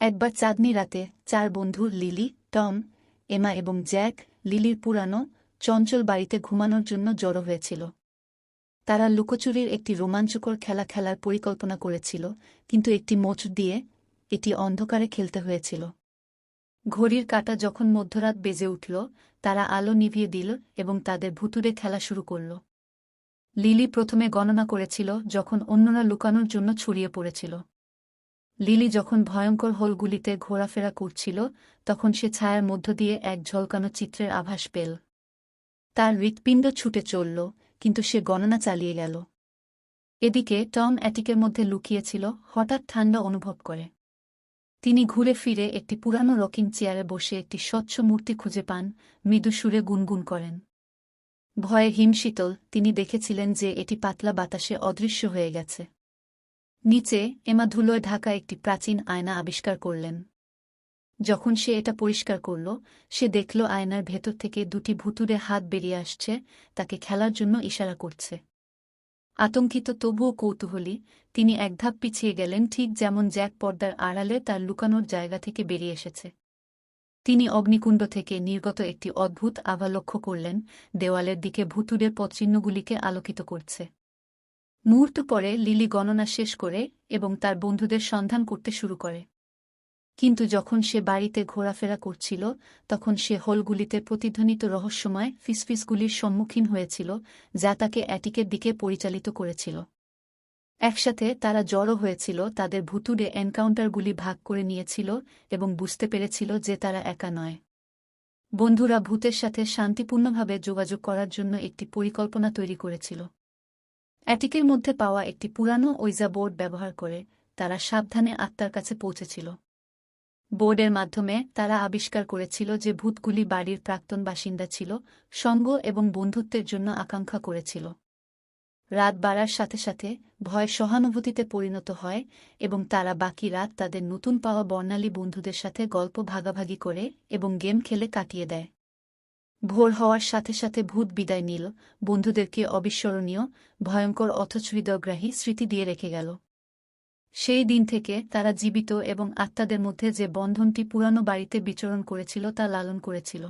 একবার চাঁদনি রাতে চার বন্ধু লিলি, টম, এমা এবং জ্যাক লিলির পুরানো, চঞ্চল বাড়িতে ঘুমানোর জন্য জড়ো হয়েছিল। তারা লুকোচুরির একটি রোমাঞ্চকর খেলা খেলার পরিকল্পনা করেছিল, কিন্তু একটি মোচ দিয়ে এটি অন্ধকারে খেলতে হয়েছিল। ঘড়ির কাঁটা যখন মধ্যরাত বেজে উঠল, তারা আলো নিভিয়ে দিল এবং তাদের ভুতুরে খেলা শুরু করল। লিলি প্রথমে গণনা করেছিল যখন অন্যরা লুকানোর জন্য ছড়িয়ে পড়েছিল। লিলি যখন ভয়ঙ্কর হোলগুলিতে ঘোরাফেরা করছিল, তখন সে ছায়ার মধ্য দিয়ে এক ঝলকানো চিত্রের আভাস পেল। তার হৃৎপিণ্ড ছুটে চলল, কিন্তু সে গণনা চালিয়ে গেল। এদিকে টম অ্যাটিকের মধ্যে লুকিয়েছিল হঠাৎ ঠান্ডা অনুভব করে। তিনি ঘুরে ফিরে একটি পুরানো রকিং চেয়ারে বসে একটি স্বচ্ছ মূর্তি খুঁজে পান, মৃদু সুরে গুনগুন করেন। ভয়ে হিমশীতল, তিনি দেখেছিলেন যে এটি পাতলা বাতাসে অদৃশ্য হয়ে গেছে। নিচে এমা ধুলোয় ঢাকা একটি প্রাচীন আয়না আবিষ্কার করলেন। যখন সে এটা পরিষ্কার করল, সে দেখল আয়নার ভেতর থেকে দুটি ভুতুরে হাত বেরিয়ে আসছে, তাকে খেলার জন্য ইশারা করছে। আতঙ্কিত তবুও কৌতূহলী, তিনি এক ধাপ পিছিয়ে গেলেন ঠিক যেমন জ্যাক পর্দার আড়ালে তার লুকানোর জায়গা থেকে বেরিয়ে এসেছে। তিনি অগ্নিকুণ্ড থেকে নির্গত একটি অদ্ভুত আভা লক্ষ্য করলেন, দেওয়ালের দিকে ভুতুরের পদচিহ্নগুলিকে আলোকিত করছে। মুহূর্ত পরে লিলি গণনা শেষ করে এবং তার বন্ধুদের সন্ধান করতে শুরু করে। কিন্তু যখন সে বাড়িতে ঘোরাফেরা করছিল, তখন সে হলগুলিতে প্রতিধ্বনিত রহস্যময় ফিসফিসগুলির সম্মুখীন হয়েছিল, যা তাকে অ্যাটিকের দিকে পরিচালিত করেছিল। একসাথে তারা জড়ো হয়েছিল, তাদের ভুতুরে এনকাউন্টারগুলি ভাগ করে নিয়েছিল এবং বুঝতে পেরেছিল যে তারা একা নয়। বন্ধুরা ভূতের সাথে শান্তিপূর্ণভাবে যোগাযোগ করার জন্য একটি পরিকল্পনা তৈরি করেছিল। অ্যাটিকের মধ্যে পাওয়া একটি পুরানো ওইজা বোর্ড ব্যবহার করে তারা সাবধানে আত্মার কাছে পৌঁছেছিল। বোর্ডের মাধ্যমে তারা আবিষ্কার করেছিল যে ভূতগুলি বাড়ির প্রাক্তন বাসিন্দা ছিল, সঙ্গ এবং বন্ধুত্বের জন্য আকাঙ্ক্ষা করেছিল। রাত বাড়ার সাথে সাথে ভয় সহানুভূতিতে পরিণত হয় এবং তারা বাকি রাত তাদের নতুন পাওয়া বর্ণালী বন্ধুদের সাথে গল্প ভাগাভাগি করে এবং গেম খেলে কাটিয়ে দেয়। ভোর হওয়ার সাথে সাথে ভূত বিদায় নিল। বন্ধুদেরকে অবিস্মরণীয়, ভয়ঙ্কর অথচ হৃদয়গ্রাহী স্মৃতি দিয়ে রেখে গেল। সেই দিন থেকে তারা জীবিত এবং আত্মাদের মধ্যে যে বন্ধনটি পুরানো বাড়িতে বিচরণ করেছিল তা লালন করেছিল।